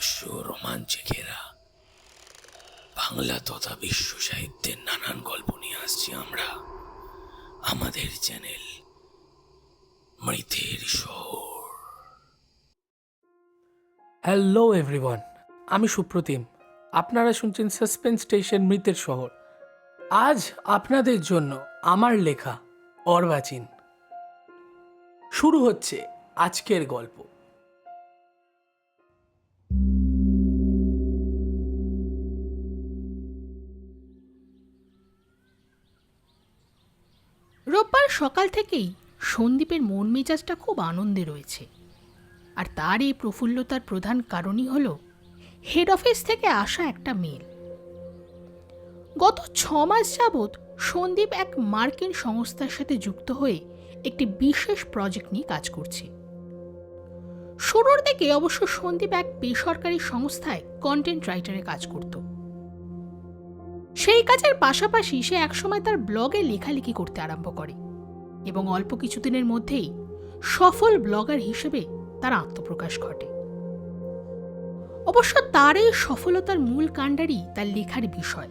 রহস্য রোমাঞ্চে ঘেরা বাংলা তথা বিশ্ব সাহিত্যের নানান গল্প নিয়ে আসছি আমরা। আমাদের চ্যানেল মৃতের শহর। হ্যালো এভরিওয়ান আমি সুপ্রতিম। আপনারা শুনছেন সাসপেন্স স্টেশন মৃতের শহর। আজ আপনাদের জন্য আমার লেখা অর্বাচীন। শুরু হচ্ছে আজকের গল্প। রোববার সকাল থেকেই সন্দীপের মন মেজাজটা খুব আনন্দে রয়েছে। আর তার এই প্রফুল্লতার প্রধান কারণই হল হেড অফিস থেকে আসা একটা মেল গত ছ মাস যাবৎ সন্দীপ এক মার্কিন সংস্থার সাথে যুক্ত হয়ে একটি বিশেষ প্রজেক্ট নিয়ে কাজ করছে। শুরুর দিকে অবশ্য সন্দীপ এক বেসরকারি সংস্থায় কন্টেন্ট রাইটারে কাজ করত। সেই কাজের পাশাপাশি সে একসময় তার ব্লগে লেখালেখি করতে আরম্ভ করে এবং অল্প কিছুদিনের মধ্যেই সফল ব্লগার হিসেবে তার আত্মপ্রকাশ ঘটে। অবশ্য তার এই সফলতার মূল কাণ্ডারই তার লেখার বিষয়,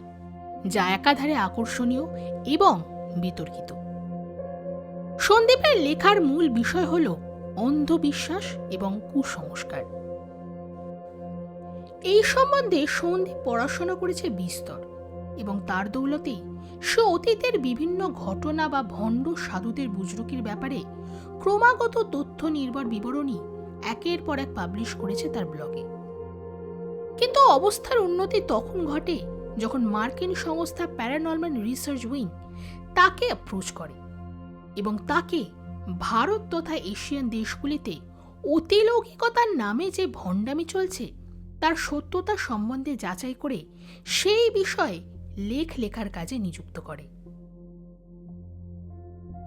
যা একাধারে আকর্ষণীয় এবং বিতর্কিত। সন্দীপের লেখার মূল বিষয় হল অন্ধবিশ্বাস এবং কুসংস্কার। এই সম্বন্ধে সন্দীপ পড়াশোনা করেছে বিস্তর। এবং তার দৌলতেই সে অতীতের বিভিন্ন ঘটনা বা ভণ্ড সাধুদের বুজরুকির ব্যাপারে ক্রমাগত তথ্য নির্ভর বিবরণী একের পর এক পাবলিশ করেছে তার ব্লগে কিন্তু অবস্থার উন্নতি তখন ঘটে যখন মার্কিন সংস্থা প্যারানর্মাল রিসার্চ উইং তাকে অ্যাপ্রোচ করে এবং তাকে ভারত তথা এশিয়ান দেশগুলিতে অতিলৌকিকতার নামে যে ভণ্ডামি চলছে, তার সত্যতা সম্বন্ধে যাচাই করে সেই বিষয়ে লেখ লেখার কাজে নিযুক্ত করে।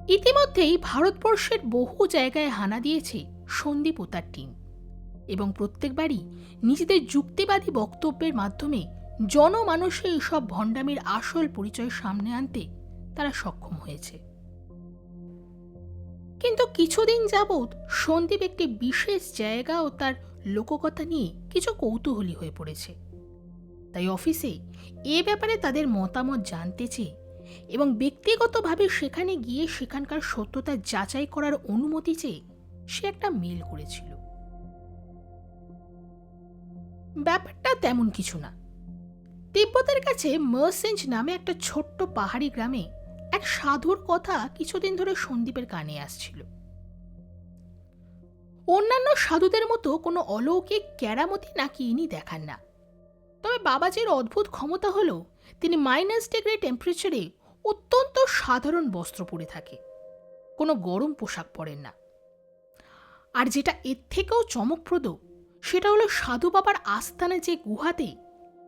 ইতিমধ্যেই ভারতবর্ষের বহু জায়গায় হানা দিয়েছে সন্দীপ ও তার টিম এবং প্রত্যেকবারই নিজেদের যুক্তিবাদী বক্তব্যের মাধ্যমে জনমানসে এসব ভণ্ডামির আসল পরিচয় সামনে আনতে তারা সক্ষম হয়েছে। কিন্তু কিছুদিন যাবৎ সন্দীপ একটি বিশেষ জায়গা ও তার লোককথা নিয়ে কিছু কৌতূহলী হয়ে পড়েছে। তাই অফিসে এ ব্যাপারে তাদের মতামত জানতে চেয়ে এবং ব্যক্তিগতভাবে সেখানে গিয়ে সেখানকার সত্যতা যাচাই করার অনুমতি চেয়ে সে একটা মেল করেছিল। ব্যাপারটা তেমন কিছু না। তিব্বতের কাছে মার্সেঞ্জ নামে একটা ছোট্ট পাহাড়ি গ্রামে এক সাধুর কথা কিছুদিন ধরে সন্দীপের কানে আসছিল। অন্যান্য সাধুদের মতো কোনো অলৌকিক ক্যারামতি নাকি ইনি দেখান না। তবে বাবাজির অদ্ভুত ক্ষমতা হলো তিনি মাইনাস ডিগ্রি টেম্পারেচারে অত্যন্ত সাধারণ বস্ত্র পরে থাকে। কোনো গরম পোশাক পরেন না। আর যেটা এর থেকেও চমকপ্রদ, সেটা হলো সাধু বাবার আস্থানে যে গুহাতে,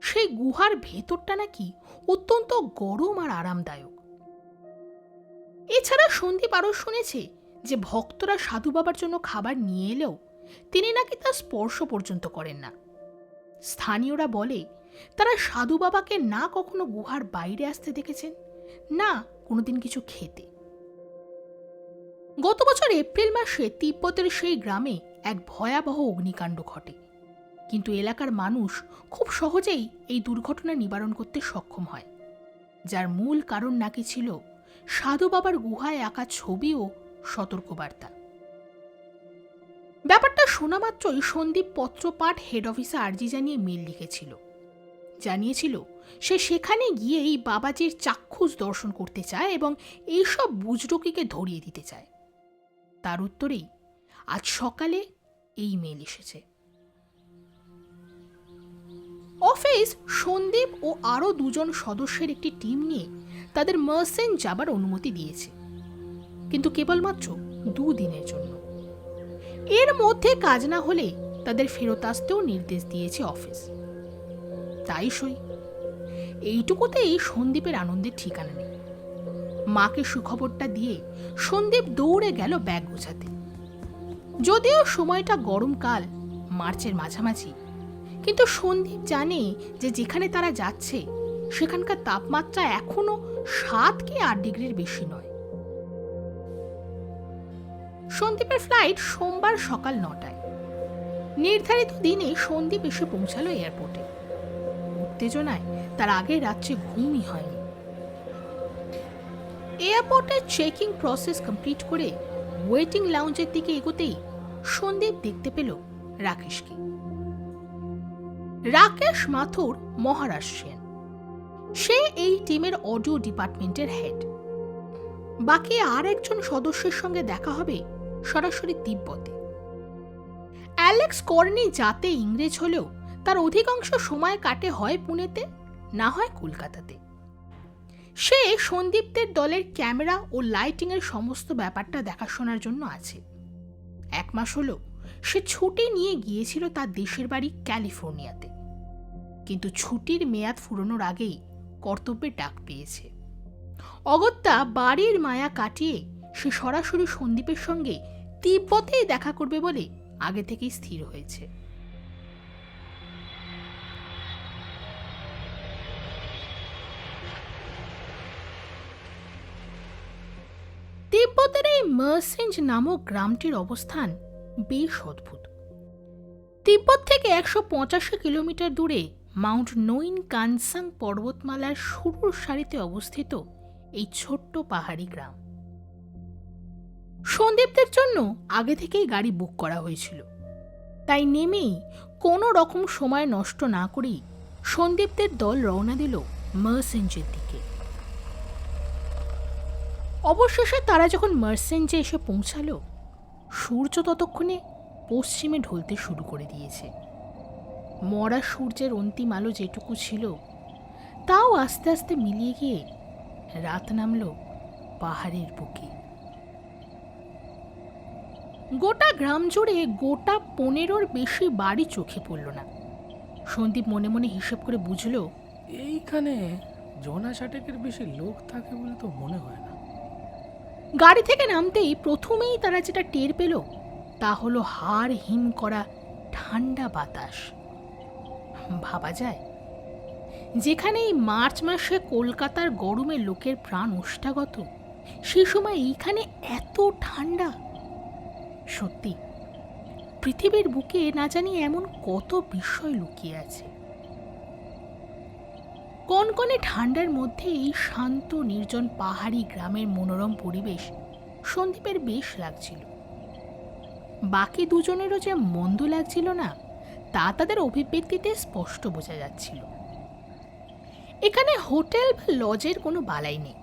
সেই গুহার ভেতরটা নাকি অত্যন্ত গরম আর আরামদায়ক। এছাড়া সন্দীপ আরও শুনেছে যে ভক্তরা সাধু বাবার জন্য খাবার নিয়ে এলেও তিনি নাকি তা স্পর্শ পর্যন্ত করেন না। স্থানীয়রা বলে, তারা সাধু বাবাকে না কখনো গুহার বাইরে আসতে দেখেছেন, না কোনোদিন কিছু খেতে। গত বছর এপ্রিল মাসে তিব্বতের সেই গ্রামে এক ভয়াবহ অগ্নিকাণ্ড ঘটে। কিন্তু এলাকার মানুষ খুব সহজেই এই দুর্ঘটনা নিবারণ করতে সক্ষম হয়। যার মূল কারণ নাকি ছিল সাধু বাবার গুহায় আঁকা ছবি ও সতর্কবার্তা। ব্যাপারটা শোনা মাত্রই সন্দীপ পত্রপাঠ হেড অফিসে আর্জি জানিয়ে মেল লিখেছিল। জানিয়েছিল, সে সেখানে গিয়ে এই বাবাজির চাক্ষুষ দর্শন করতে চায় এবং এইসব বুজরকিকে ধরিয়ে দিতে চায়। তার উত্তরেই আজ সকালে এই মেল এসেছে। অফিস সন্দীপ ও আরও দুজন সদস্যের একটি টিম নিয়ে তাদের মার্সেন যাবার অনুমতি দিয়েছে। কিন্তু কেবলমাত্র দুদিনের জন্য। এর মধ্যে কাজ না হলে তাদের ফেরত আসতেও নির্দেশ দিয়েছে অফিস। তাই সই। এইটুকুতেই সন্দীপের আনন্দের ঠিকানা নেই। মাকে সুখবরটা দিয়ে সন্দীপ দৌড়ে গেল ব্যাগ গোছাতে। যদিও সময়টা গরমকাল মার্চের মাঝামাঝি, কিন্তু সন্দীপ জানে যে যেখানে তারা যাচ্ছে, সেখানকার তাপমাত্রা এখনও সাত কি আট ডিগ্রির বেশি নয়। সন্দীপের ফ্লাইট সোমবার সকাল নটায়। নির্ধারিত দিনে সন্দীপ এসে পৌঁছালো এয়ারপোর্টে উত্তেজনায় তার আগের রাত্রে ঘুমই হয়নি। এয়ারপোর্টের চেকিং প্রসেস কমপ্লিট করে ওয়েটিং লাউঞ্জের দিকে এগোতেই সন্দীপ দেখতে পেল রাকেশকে। রাকেশ মাথুর মহারাষ্ট্রিয়ান। সে এই টিমের অডিও ডিপার্টমেন্টের হেড বাকি আর একজন সদস্যের সঙ্গে দেখা হবে সরাসরি তিব্বতে। অ্যালেক্স কর্নি যাতে ইংরেজ হলেও তার অধিকাংশ সময় কাটে হয় পুনেতে, না হয় কলকাতাতে। সে সন্দীপদের দলের ক্যামেরা ও লাইটিংয়ের সমস্ত ব্যাপারটা দেখাশোনার জন্য আছে। এক মাস হলো সে ছুটি নিয়ে গিয়েছিল তার দেশের বাড়ি ক্যালিফোর্নিয়াতে। কিন্তু ছুটির মেয়াদ ফুরোনোর আগেই কর্তব্যে ডাক পেয়েছে। অগত্যা বাড়ির মায়া কাটিয়ে সে সরাসরি সন্দীপের সঙ্গে তিব্বতেই দেখা করবে বলে আগে থেকেই স্থির হয়েছে। তিব্বতের এই মার্সেঞ্জ নামক গ্রামটির অবস্থান বেশ অদ্ভুত। তিব্বত থেকে একশো পঁচাশি কিলোমিটার দূরে মাউন্ট নইন কানসাং পর্বতমালার শুরুর সারিতে অবস্থিত এই ছোট্ট পাহাড়ি গ্রাম। সন্দীপদের জন্য আগে থেকেই গাড়ি বুক করা হয়েছিল। তাই নেমেই কোনো রকম সময় নষ্ট না করেই সন্দীপদের দল রওনা দিল মার্সেঞ্জের দিকে। অবশেষে তারা যখন মার্সেঞ্জে এসে পৌঁছালো, সূর্য ততক্ষণে পশ্চিমে ঢলতে শুরু করে দিয়েছে। মরা সূর্যের অন্তিম আলো যেটুকু ছিল, তাও আস্তে আস্তে মিলিয়ে গিয়ে রাত নামল পাহাড়ের বুকে। গোটা গ্রাম জুড়ে গোটা পনেরোর বেশি বাড়ি চোখে পড়ল না। সন্দীপ মনে মনে হিসেব করে বুঝলো এইখানে জনা ষাটেকের বেশি লোক থাকে বলে তো মনে হয় না। গাড়ি থেকে নামতেই প্রথমেই তারা যেটা টের পেল তা হলো হাড় হিম করা ঠান্ডা বাতাস। ভাবা যায় যেখানে এই মার্চ মাসে কলকাতার গরমে লোকের প্রাণ ওষ্ঠাগত সে সময় এইখানে এত ঠান্ডা সত্যি, পৃথিবীর বুকে না জানি এমন কত বিষয় লুকিয়ে আছে। কনকনে ঠান্ডার মধ্যে এই শান্ত, নির্জন পাহাড়ি গ্রামের মনোরম পরিবেশ সন্দীপের বেশ লাগছিল। বাকি দুজনেরও যে মন্দ লাগছিল না, তা তাদের অভিব্যক্তিতে স্পষ্ট বোঝা যাচ্ছিল। এখানে হোটেল বা লজের কোনো বালাই নেই,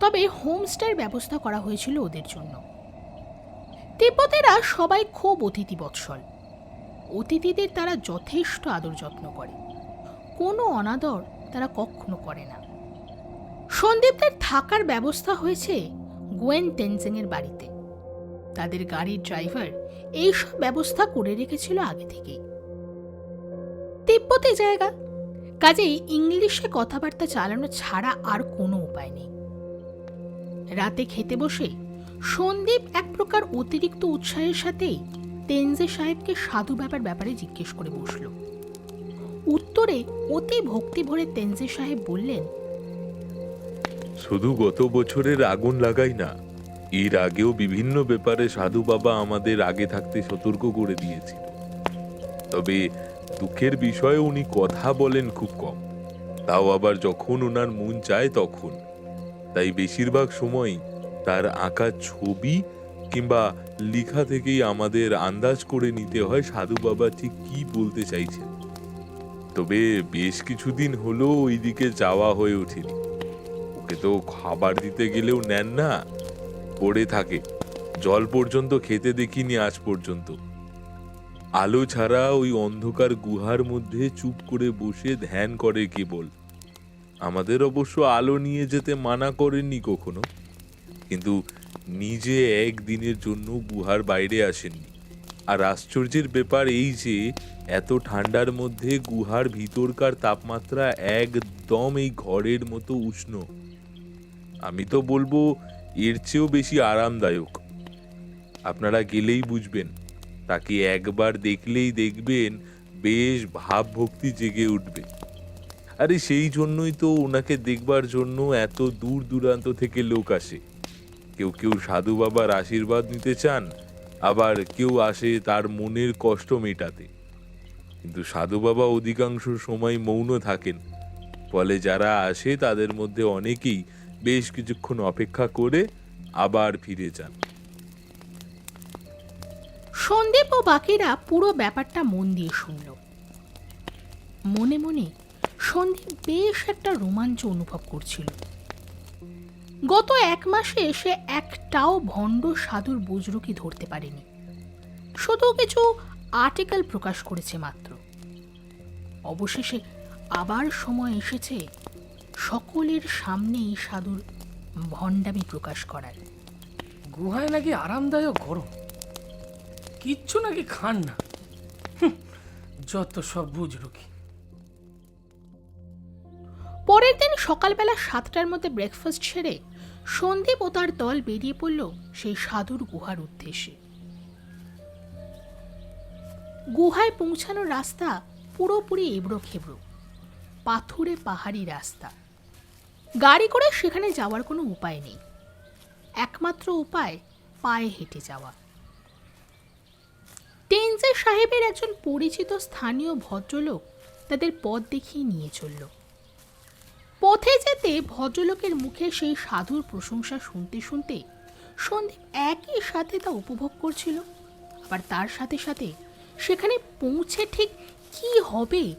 তবে হোমস্টের ব্যবস্থা করা হয়েছিল ওদের জন্য। তিব্বতেরা সবাই খুব অতিথি বৎসল। অতিথিদের তারা যথেষ্ট আদর যত্ন করে। কোনো অনাদর তারা কখনো করে না। সন্দীপদের থাকার ব্যবস্থা হয়েছে গোয়েন তেনজিংয়ের বাড়িতে। তাদের গাড়ির ড্রাইভার এইসব ব্যবস্থা করে রেখেছিল আগে থেকেই। তিব্বতে জায়গা। কাজেই ইংলিশে কথাবার্তা চালানো ছাড়া আর কোনো উপায় নেই। রাতে খেতে বসে সন্দীপ এক প্রকার অতিরিক্ত উৎসাহের সাথেই তেনজে সাহেবকে সাধু ব্যাপার ব্যাপারে জিজ্ঞেস করে বসল। উত্তরে অতি ভক্তি ভরে তেনজে সাহেব বললেন, শুধু গত বছরের আগুন লাগাই না, এর আগেও বিভিন্ন ব্যাপারে সাধু বাবা আমাদের আগে থাকতে সতর্ক করে দিয়েছিল তবে দুঃখের বিষয়ে উনি কথা বলেন খুব কম। তাও আবার যখন ওনার মন চায় তখন। তাই বেশিরভাগ সময় তার আঁকা ছবি কিংবা লেখা থেকেই আমাদের আন্দাজ করে নিতে হয় সাধু বাবা ঠিক কি বলতে চাইছেন। তবে বেশ কিছুদিন হলো ওইদিকে যাওয়া হয়ে ওঠেনি। ওকে তো খাবার দিতে গেলেও নেন না, পড়ে থাকে। জল পর্যন্ত খেতে দেখিনি আজ পর্যন্ত। আলো ছাড়া ওই অন্ধকার গুহার মধ্যে চুপ করে বসে ধ্যান করে কেবল। আমাদের অবশ্য আলো নিয়ে যেতে মানা করেননি কখনো। কিন্তু নিজে একদিনের জন্য গুহার বাইরে আসেননি। আর আশ্চর্যের ব্যাপার এই যে, এত ঠান্ডার মধ্যে গুহার ভিতরকার তাপমাত্রা একদম এই ঘরের মতো উষ্ণ। আমি তো বলব, এর চেয়েও বেশি আরামদায়ক। আপনারা গেলেই বুঝবেন, তাকে একবার দেখলেই দেখবেন, বেশ ভাবভক্তি জেগে উঠবে। আরে সেই জন্যই তো ওনাকে দেখবার জন্য এত দূর দূরান্ত থেকে লোক আসে। কেউ কেউ সাধু বাবার আশীর্বাদ নিতে চান, আবার কেউ আসে তার মনের কষ্ট মেটাতে। কিন্তু সাধু বাবা অধিকাংশ সময় মৌন থাকেন। ফলে যারা আসে তাদের মধ্যে অনেকেই বেশ কিছুক্ষণ অপেক্ষা করে আবার ফিরে যান। সন্দীপ ও বাকিরা পুরো ব্যাপারটা মন দিয়ে শুনল। মনে মনে সন্দীপ বেশ একটা রোমাঞ্চ অনুভব করছিল। গত এক মাসে সে একটাও ভণ্ড সাধুর বুজরুকি ধরতে পারেনি। শুধু কিছু আর্টিকেল প্রকাশ করেছে মাত্র। অবশেষে আবার সময় এসেছে সকলের সামনেই সাধুর ভণ্ডামি প্রকাশ করার। গুহায় নাকি আরামদায়ক গরম। কিচ্ছু নাকি খান না। যত সব বুঝরুকি পরের দিন সকালবেলা সাতটার মধ্যে ব্রেকফাস্ট সেরে সন্দীপ ও তার দল বেরিয়ে পড়ল সেই সাধুর গুহার উদ্দেশ্যে। গুহায় পৌঁছানোর রাস্তা পুরোপুরি এবড়ো খেবড়ো পাথুরে পাহাড়ি রাস্তা। গাড়ি করে সেখানে যাওয়ার কোনো উপায় নেই। একমাত্র উপায়, পায়ে হেঁটে যাওয়া। টেনজে সাহেবের একজন পরিচিত স্থানীয় ভদ্রলোক তাদের পথ দেখিয়ে নিয়ে চলল। পথে যেতে ভদ্রলোকের মুখে সেই সাধুর প্রশংসা শুনতে শুনতে সন্দীপ একই সাথে তা উপভোগ করছিল। আবার তার সাথে সাথে সেখানে পৌঁছে ঠিক কি হবে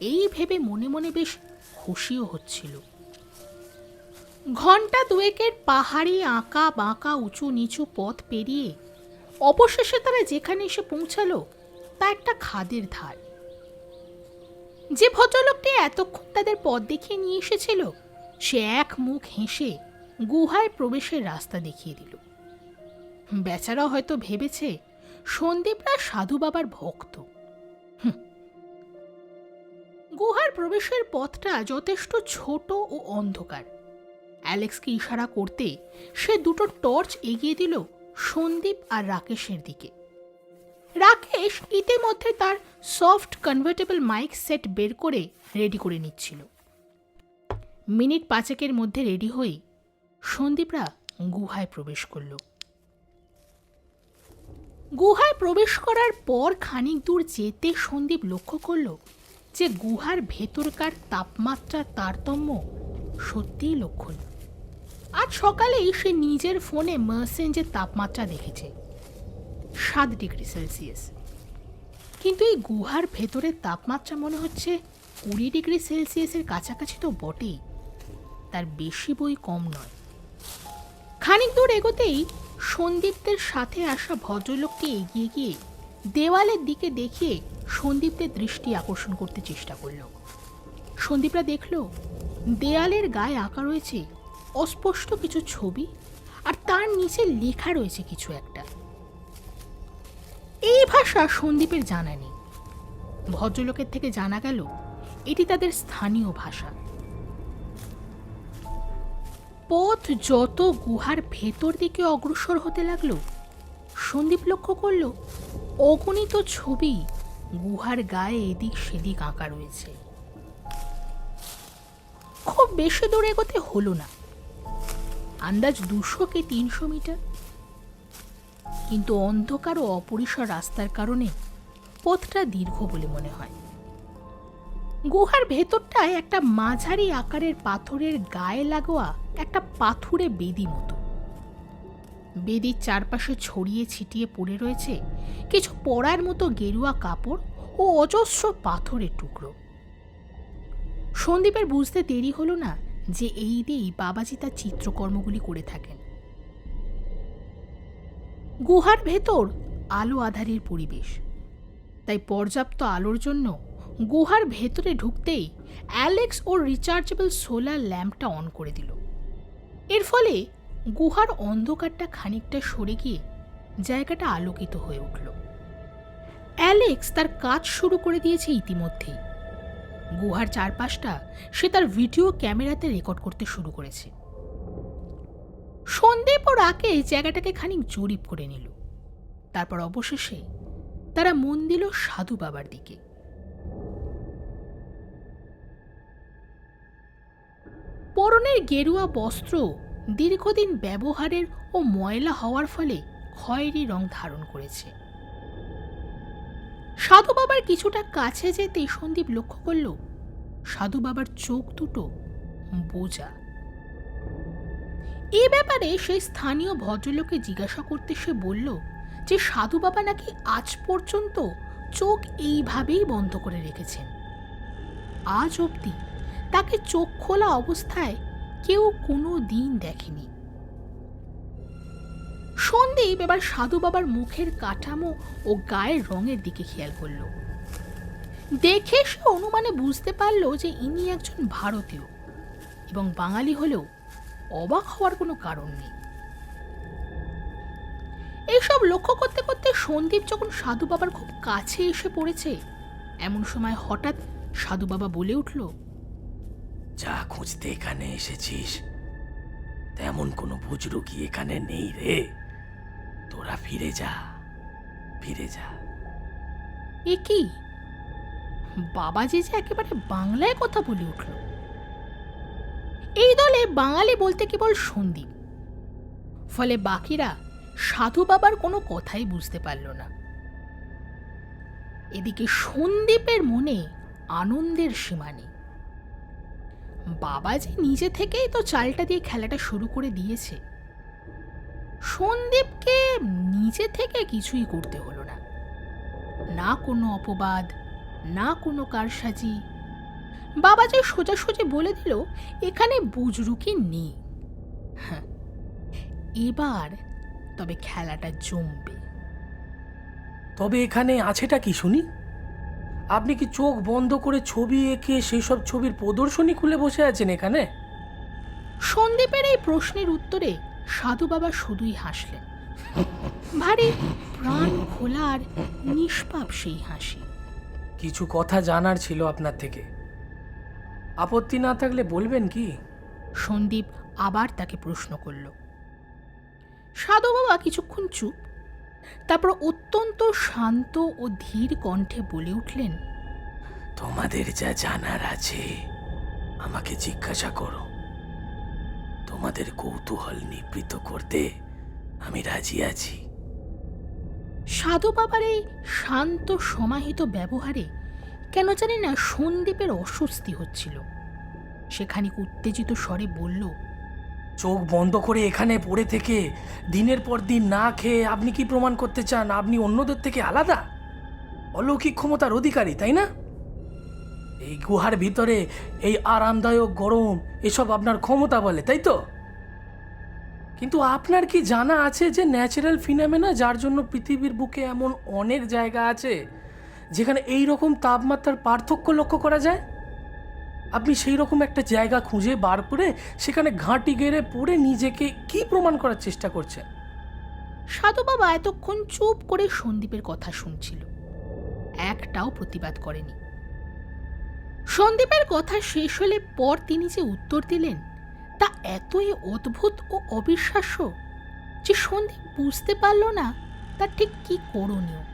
এই ভেবে মনে মনে বেশ খুশিও হচ্ছিল। ঘণ্টা দুয়েকের পাহাড়ি আঁকা বাঁকা উঁচু নিচু পথ পেরিয়ে অবশেষে তারা যেখানে এসে পৌঁছালো তা একটা খাদের ধার। যে ভদ্রলোকটি এতক্ষণ তাদের পথ দেখিয়ে নিয়ে এসেছিল, সে এক মুখ হেসে গুহায় প্রবেশের রাস্তা দেখিয়ে দিল। বেচারা হয়তো ভেবেছে সন্দীপরা সাধু বাবার ভক্ত। গুহার প্রবেশের পথটা যথেষ্ট ছোট ও অন্ধকার। অ্যালেক্সকে ইশারা করতে সে দুটো টর্চ এগিয়ে দিল সন্দীপ আর রাকেশের দিকে। রাকেশ ইতিমধ্যে তার সফট কনভার্টেবল মাইক সেট বের করে রেডি করে নিচ্ছিল। মিনিট পাঁচেকের মধ্যে রেডি হয়ে সন্দীপরা গুহায় প্রবেশ করল। গুহায় প্রবেশ করার পর খানিক দূর যেতে সন্দীপ লক্ষ্য করল যে গুহার ভেতরকার তাপমাত্রার তারতম্য সত্যিই লক্ষণীয়। আজ সকালেই সে নিজের ফোনে মার্সেঞ্জের তাপমাত্রা দেখেছে। সাত ডিগ্রি সেলসিয়াস। কিন্তু এই গুহার ভেতরের তাপমাত্রা মনে হচ্ছে কুড়ি ডিগ্রি সেলসিয়াসের কাছাকাছি তো বটেই। তার বেশি বই কম নয়। খানিক দূর এগোতেই সন্দীপদের সাথে আসা ভদ্রলোককে এগিয়ে গিয়ে দেওয়ালের দিকে দেখিয়ে সন্দীপদের দৃষ্টি আকর্ষণ করতে চেষ্টা করল। সন্দীপরা দেখল, দেয়ালের গায়ে আঁকা রয়েছে অস্পষ্ট কিছু ছবি আর তার নিচে লেখা রয়েছে কিছু একটা। এই ভাষা সন্দীপের জানা নেই। ভদ্রলোকের থেকে জানা গেল, এটি তাদের স্থানীয় ভাষা। পথ যত গুহার ভেতর দিকে অগ্রসর হতে লাগল, সন্দীপ লক্ষ্য করল, অগণিত ছবি গুহার গায়ে এদিক সেদিক আঁকা রয়েছে। খুব বেশি দূর এগোতে হলো না। আন্দাজ দুশো কি তিনশো মিটার? কিন্তু অন্ধকার ও অপরিসর রাস্তার কারণে পথটা দীর্ঘ বলে মনে হয়। গুহার ভেতরটায় একটা মাঝারি আকারের পাথরের গায়ে লাগোয়া একটা পাথুরে বেদি মতো। বেদির চারপাশে ছড়িয়ে ছিটিয়ে পড়ে রয়েছে কিছু পড়ার মতো গেরুয়া কাপড় ও অজস্র পাথরের টুকরো। সন্দীপের বুঝতে দেরি হলো না যে এই দিয়েই বাবাজি তার চিত্রকর্মগুলি করে থাকেন। গুহার ভেতর আলো আধারের পরিবেশ। তাই পর্যাপ্ত আলোর জন্য গুহার ভেতরে ঢুকতেই অ্যালেক্স ওর রিচার্জেবল সোলার ল্যাম্পটা অন করে দিল। এর ফলে গুহার অন্ধকারটা খানিকটা সরে গিয়ে জায়গাটা আলোকিত হয়ে উঠল। অ্যালেক্স তার কাজ শুরু করে দিয়েছে ইতিমধ্যেই। গুহার চারপাশটা সে তার ভিডিও ক্যামেরাতে রেকর্ড করতে শুরু করেছে। সন্দীপ ও রাকেশ জায়গাটাকে খানিক জরিপ করে নিল। তারপর অবশেষে তারা মন দিল সাধু বাবার দিকে। পরনের গেরুয়া বস্ত্র দীর্ঘদিন ব্যবহারের ও ময়লা হওয়ার ফলে খয়েরি রং ধারণ করেছে। সাধু বাবার কিছুটা কাছে যেতেই সন্দীপ লক্ষ্য করল, সাধু বাবার চোখ দুটো বোঝা। এ ব্যাপারে সেই স্থানীয় ভদ্রলোকে জিজ্ঞাসা করতে সে বলল যে, সাধু বাবা নাকি আজ পর্যন্ত চোখ এইভাবেই বন্ধ করে রেখেছেন। আজ অবধি তাকে চোখ খোলা অবস্থায় কেউ কোনো দিন দেখেনি। সন্দীপ এবার সাধু বাবার মুখের কাঠামো ও গায়ের রঙের দিকে খেয়াল করল। দেখে সে অনুমানে বুঝতে পারল যে ইনি একজন ভারতীয় এবং বাঙালি হলেও অবাক হওয়ার কোনো কারণ নেই। এইসব লক্ষ্য করতে করতে সন্দীপ যখন সাধু বাবার খুব কাছে এসে পড়েছে এমন সময় হঠাৎ সাধু বাবা বলে উঠল যা খুঁজতে এখানে এসেছিস তেমন কোনো বুজরুকি এখানে নেই রে? তোরা ফিরে যা ফিরে যা। এ কি? বাবাজি যে একেবারে বাংলায় কথা বলে উঠল। এই দলে বাঙালি বলতে কেবল সন্দীপ ফলে বাকিরা সাধু বাবার কোনো কথাই বুঝতে পারল না। এদিকে সন্দীপের মনে আনন্দের সীমা নেই। বাবাজি নিজে থেকেই তো চালটা দিয়ে খেলাটা শুরু করে দিয়েছে। সন্দীপকে নিজে থেকে কিছুই করতে হলো না। না কোনো অপবাদ, না কোনো কারসাজি বাবা যে সোজাসুজি বলে দিল এখানে বুজরুকি নেই। হ্যাঁ এবার তবে খেলাটা জমবে। তবে এখানে আছেটা কি শুনি? আপনি কি চোখ বন্ধ করে ছবি এঁকে সেই সব ছবির প্রদর্শনী খুলে বসে আছেন এখানে? সন্দীপের এই প্রশ্নের উত্তরে সাধু বাবা শুধুই হাসলেন। ভারী প্রাণ খোলার নিষ্পাপ সেই হাসি। কিছু কথা জানার ছিল আপনার থেকে। আপত্তি না থাকলে বলবেন কি? সন্দীপ আবার তাকে প্রশ্ন করল। সাধু বাবা কিছুক্ষণ চুপ তারপর অত্যন্ত শান্ত ও ধীর কণ্ঠে বলে উঠলেন তোমাদের যা জানার আছে আমাকে জিজ্ঞাসা করো। তোমাদের কৌতূহল নিবৃত করতে আমি রাজি আছি। সাধু বাবার এই শান্ত সমাহিত ব্যবহারে কেন জানি না সন্দীপের অস্বস্তি হচ্ছিল। সেখানে উত্তেজিত স্বরে বলল, চোখ বন্ধ করে এখানে পড়ে থেকে দিনের পর দিন না খেয়ে আপনি কি প্রমাণ করতে চান? আপনি অন্যদের থেকে আলাদা? অলৌকিক ক্ষমতার অধিকারী, তাই না? এই গুহার ভিতরে এই আরামদায়ক গরম, এসব আপনার ক্ষমতা বলে, তাই তো? কিন্তু আপনার কি জানা আছে যে ন্যাচারাল ফিনামেনা যার জন্য পৃথিবীর বুকে এমন অনেক জায়গা আছে যেখানে এই রকম তাপমাত্রার পার্থক্য লক্ষ্য করা যায়? আপনি সেই রকম একটা জায়গা খুঁজে বার করে সেখানে ঘাঁটি গেড়ে পড়ে নিজেকে কি প্রমাণ করার চেষ্টা করছেন? সাধু বাবা এতক্ষণ চুপ করে সন্দীপের কথা শুনছিল। একটাও প্রতিবাদ করেনি। সন্দীপের কথা শেষ হলে পর তিনি যে উত্তর দিলেন, তা এতই অদ্ভুত ও অবিশ্বাস্য যে সন্দীপ বুঝতে পারল না তার ঠিক কি করণীয়।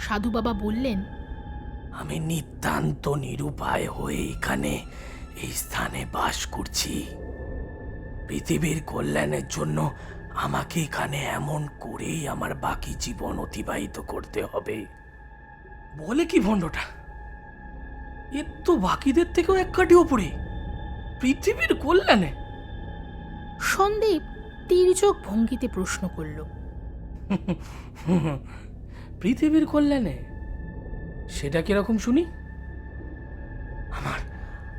সাধু বাবা বললেন আমি নিতান্ত নিরুপায় হয়ে এখানে এই স্থানে বাস করছি। পৃথিবীর কল্যাণের জন্য আমাকে এখানে এমন করেই আমার বাকি জীবন অতিবাহিত করতে হবে। বলে কি ভণ্ডটা? এর তো বাকিদের থেকেও এক কাঠি ওপরে পৃথিবীর কল্যাণে। সন্দীপ তির্যক ভঙ্গিতে প্রশ্ন করল পৃথিবীর কল্যাণে? সেটা কীরকম শুনি? আমার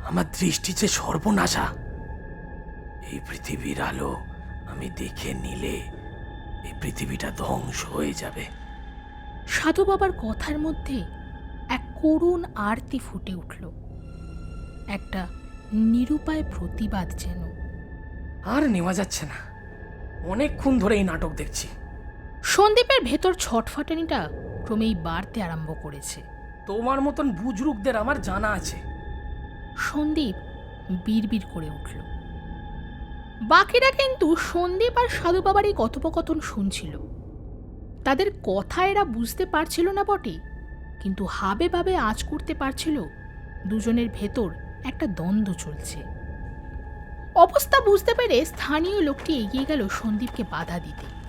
আমার দৃষ্টি যে সর্বনাশা। এই পৃথিবীর আলো আমি দেখে নিলে এই পৃথিবীটা ধ্বংস হয়ে যাবে। সাধু বাবার কথার মধ্যে এক করুণ আরতি ফুটে উঠল। একটা নিরুপায় প্রতিবাদ যেন। আর নেওয়া যাচ্ছে না। অনেকক্ষণ ধরে এই নাটক দেখছি। সন্দীপের ভেতর ছটফটানিটা ক্রমেই বাড়তে আরম্ভ করেছে। তোমার মতন বুজরুকদের আমার জানা আছে। সন্দীপ বিড়বিড় করে উঠল। বাকিরা কিন্তু সন্দীপ আর সাধু বাবার এই কথোপকথন শুনছিল। তাদের কথা এরা বুঝতে পারছিল না বটে কিন্তু হাবে ভাবে আঁচ করতে পারছিল দুজনের ভেতর একটা দ্বন্দ্ব চলছে। অবস্থা বুঝতে পেরে স্থানীয় লোকটি এগিয়ে গেল সন্দীপকে বাধা দিতে।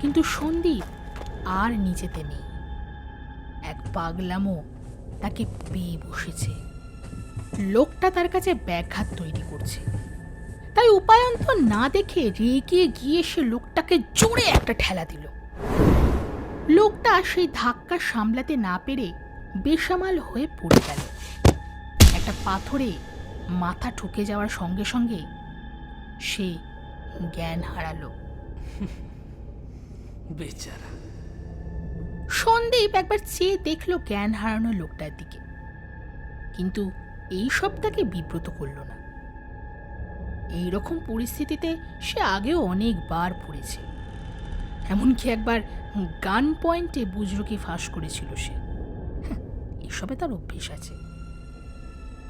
কিন্তু সন্দীপ আর নিজেতে নেই। এক পাগলামো তাকে পেয়ে বসেছে। লোকটা তার কাছে ব্যাঘাত তৈরি করছে। তাই উপায়ন্ত না দেখে রেগে গিয়ে সে লোকটাকে জোরে একটা ঠেলা দিল। লোকটা সেই ধাক্কা সামলাতে না পেরে বেসামাল হয়ে পড়ে গেল। একটা পাথরে মাথা ঠুকে যাওয়ার সঙ্গে সঙ্গে সে জ্ঞান হারালো। বেচারা। সন্দীপ একবার চেয়ে দেখল জ্ঞান হারানো লোকটার দিকে। কিন্তু এই সব তাকে বিব্রত করল না। এই রকম পরিস্থিতিতে সে আগেও অনেকবার পড়েছে। এমনকি একবার গান পয়েন্টে বুজরুকি ফাঁস করেছিল সে। হ্যাঁ, এসবে তার অভ্যেস আছে।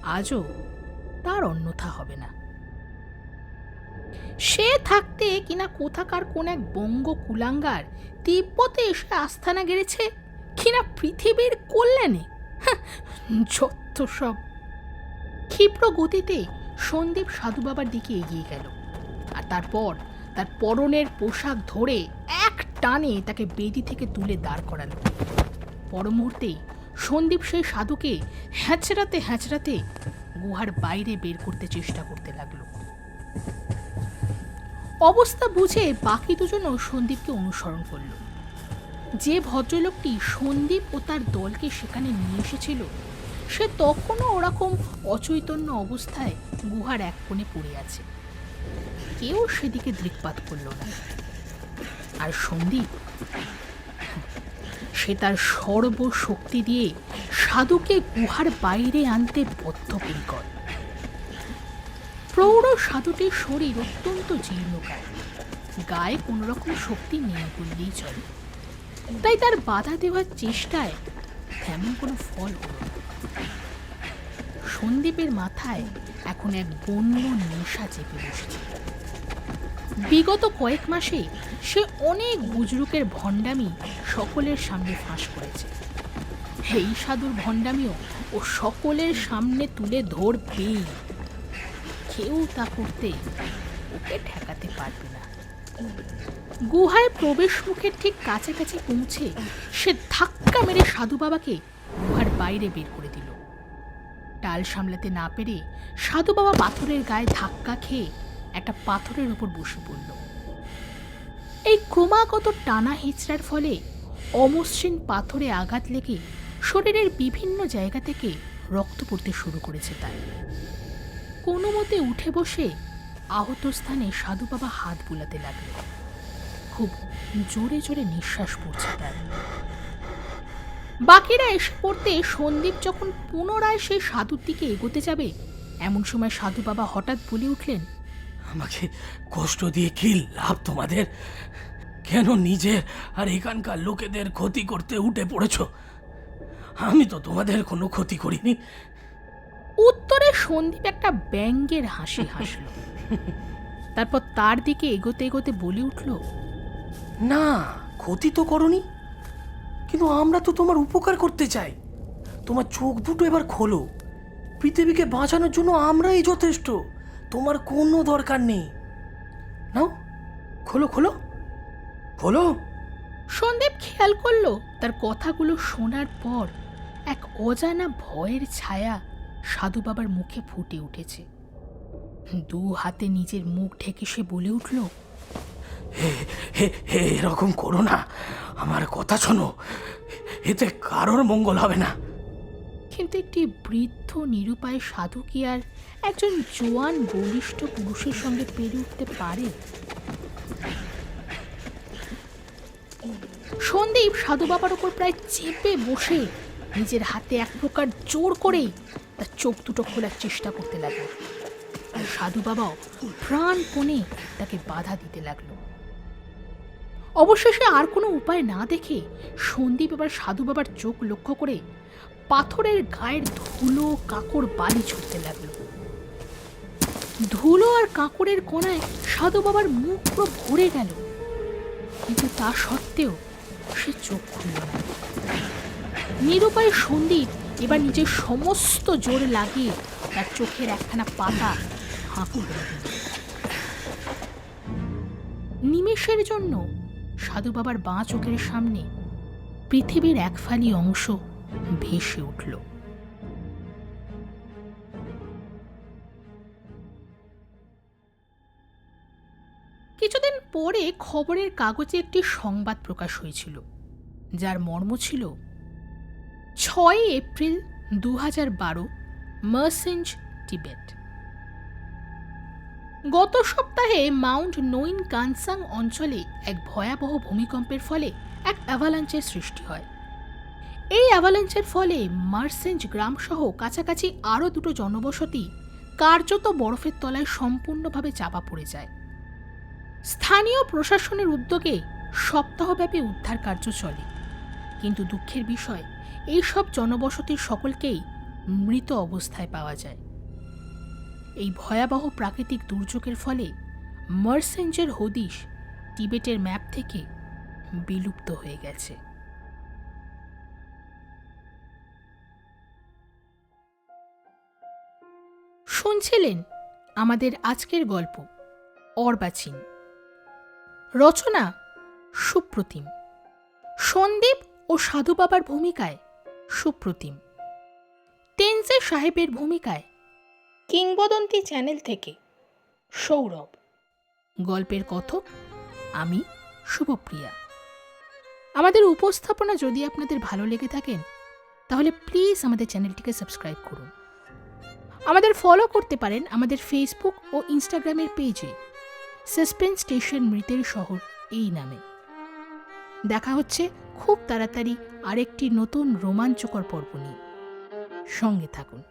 আজও তার অন্যথা হবে না। সে থাকতে কিনা কোথাকার কোন এক বঙ্গ কুলাঙ্গার তিব্বতে এসে আস্থানা গেড়েছে, কিনা পৃথিবীর কল্যাণে? যত সব। ক্ষিপ্র গতিতে সন্দীপ সাধু বাবার দিকে এগিয়ে গেল আর তারপর তার পরনের পোশাক ধরে এক টানে তাকে বেদি থেকে তুলে দাঁড় করালো। পর মুহূর্তেই সন্দীপ সেই সাধুকে হ্যাঁচড়াতে হ্যাঁচড়াতে গুহার বাইরে বের করতে চেষ্টা করতে লাগল। অবস্থা বুঝে বাকি দুজনও সন্দীপকে অনুসরণ করল। যে ভদ্রলোকটি সন্দীপ ও তার দলকে সেখানে নিয়ে এসেছিল, সে তখনও ওরকম অচৈতন্য অবস্থায় গুহার এক কোণে পড়ে আছে। কেউ সেদিকে দৃকপাত করল না। আর সন্দীপ, সে তার সর্বশক্তি দিয়ে সাধুকে গুহার বাইরে আনতে বদ্ধপরিকর। প্রৌঢ় সাধুটির শরীর অত্যন্ত জীর্ণকায়। গায়ে কোনো রকম শক্তি নেই বললেই চলে। তাই তার বাধা দেওয়ার চেষ্টায় তেমন কোনো ফল হলো সন্দীপের মাথায় এখন এক বন্য নেশা চেপে বসেছে। বিগত কয়েক মাসে সে অনেক বুজরুকের ভণ্ডামি সকলের সামনে ফাঁস করেছে। এই সাধুর ভণ্ডামিও ও সকলের সামনে তুলে ধরবেই। কেউ তা করতে ওকে ঠেকাতে পারবে না। গুহায় প্রবেশ মুখের ঠিক কাছাকাছি পৌঁছে সে ধাক্কা মেরে সাধু বাবাকে গুহার বাইরে বের করে দিল। টাল সামলাতে না পেরে সাধু বাবা পাথরের গায়ে ধাক্কা খেয়ে একটা পাথরের উপর বসে পড়ল। এই ক্রমাগত টানা হিচড়ার ফলে অমসৃণ পাথরে আঘাত লেগে শরীরের বিভিন্ন জায়গা থেকে রক্ত পড়তে শুরু করেছে তার। কোনো মতে উঠে বসে আহত স্থানে সাধু বাবা হাত বুলাতে লাগল খুব জোরে জোরে নিঃশ্বাস পড়ছে তার। বাকিরা এসে পড়তে সন্দীপ যখন পুনরায় সেই সাধুর দিকে এগোতে যাবে, এমন সময় সাধু বাবা হঠাৎ বলে উঠলেন, আমাকে কষ্ট দিয়ে কি লাভ তোমাদের? কেন নিজের আর এখানকার লোকেদের ক্ষতি করতে উঠে পড়েছ? আমি তো তোমাদের কোনো ক্ষতি করিনি। উত্তরে সন্দীপ একটা ব্যঙ্গের হাসি হাসল। তারপর তার দিকে এগোতে এগোতে বলে উঠল না ক্ষতি তো করনি কিন্তু আমরা তো তোমার উপকার করতে চাই। তোমার চোখ দুটো এবার খোলো। পৃথিবীকে বাঁচানোর জন্য আমরাই যথেষ্ট তোমার কোনো দরকার নেই। নাও খোলো খোলো খোলো। সন্দীপ খেয়াল করল তার কথাগুলো শোনার পর এক অজানা ভয়ের ছায়া সাধু বাবার মুখে ফুটে উঠেছে। দু হাতে নিজের মুখ ঢেকে সে বলে উঠল, হে এরকম করো না। আমার কথা শোনো। এতে কারোর মঙ্গল হবে না। কিন্তু একটি বৃদ্ধ নিরুপায় সাধু কি আর একজন জোয়ান বলিষ্ঠ পুরুষের সঙ্গে পেরে উঠতে পারে? সন্দীপ সাধু বাবার ওপর প্রায় চেপে বসে নিজের হাতে এক প্রকার জোর করেই তার চোখ দুটো খোলার চেষ্টা করতে লাগল। আর সাধু বাবাও প্রাণপণে তাকে বাধা দিতে লাগল। অবশেষে আর কোনো উপায় না দেখে সন্দীপ এবার সাধু বাবার চোখ লক্ষ্য করে পাথরের গায়ের ধুলো কাকড় বালি ছুটতে লাগল। ধুলো আর কাকড়ের কোনায় সাধু বাবার মুখ পুরো ভরে গেল। কিন্তু তা সত্ত্বেও সে চোখ খুলল না। নিরুপায় সন্দীপ এবার নিজের সমস্ত জোর লাগিয়ে তার চোখের একখানা পাতা হাঁকু নিমেষের জন্য সাধু বাবার বাঁ চোখের সামনে পৃথিবীর এক ফালি অংশ ভেসে উঠল। কিছুদিন পরে খবরের কাগজে একটি সংবাদ প্রকাশ হয়েছিল, যার মর্ম ছিল ছয় এপ্রিল দু হাজার বারো, মার্সেঞ্জ, টিবেট। গত সপ্তাহে মাউন্ট নোইন কানসাং অঞ্চলে এক ভয়াবহ ভূমিকম্পের ফলে এক অ্যাভালাঞ্চের সৃষ্টি হয়। এই অ্যাভালাঞ্চের ফলে মার্সেঞ্জ গ্রামসহ কাছাকাছি আরও দুটো জনবসতি কার্যত বরফের তলায় সম্পূর্ণভাবে চাপা পড়ে যায়। স্থানীয় প্রশাসনের উদ্যোগে সপ্তাহব্যাপী উদ্ধার কার্য চলে। কিন্তু দুঃখের বিষয় এইসব জনবসতির সকলকেই মৃত অবস্থায় পাওয়া যায়। এই ভয়াবহ প্রাকৃতিক দুর্যোগের ফলে মার্সেঞ্জের হদিশ টিবেটের ম্যাপ থেকে বিলুপ্ত হয়ে গেছে। শুনছিলেন আমাদের আজকের গল্প, অর্বাচীন। রচনা সুপ্রতিম। সন্দীপ ও সাধু বাবার ভূমিকায় সুপ্রতিম। তেনজে সাহেবের ভূমিকায়। কিংবদন্তি চ্যানেল থেকে। সৌরভ। গল্পের কথক আমি শুভপ্রিয়া। আমাদের উপস্থাপনা যদি আপনাদের ভালো লেগে থাকেন তাহলে প্লিজ আমাদের চ্যানেলটিকে সাবস্ক্রাইব করুন। আমাদের ফলো করতে পারেন আমাদের ফেসবুক ও ইনস্টাগ্রামের পেজে সাসপেন্স স্টেশন মৃতের শহর এই নামে। দেখা হচ্ছে খুব তাড়াতাড়ি আরেকটি নতুন রোমাঞ্চকর পর্ব নিয়ে। সঙ্গে থাকুন।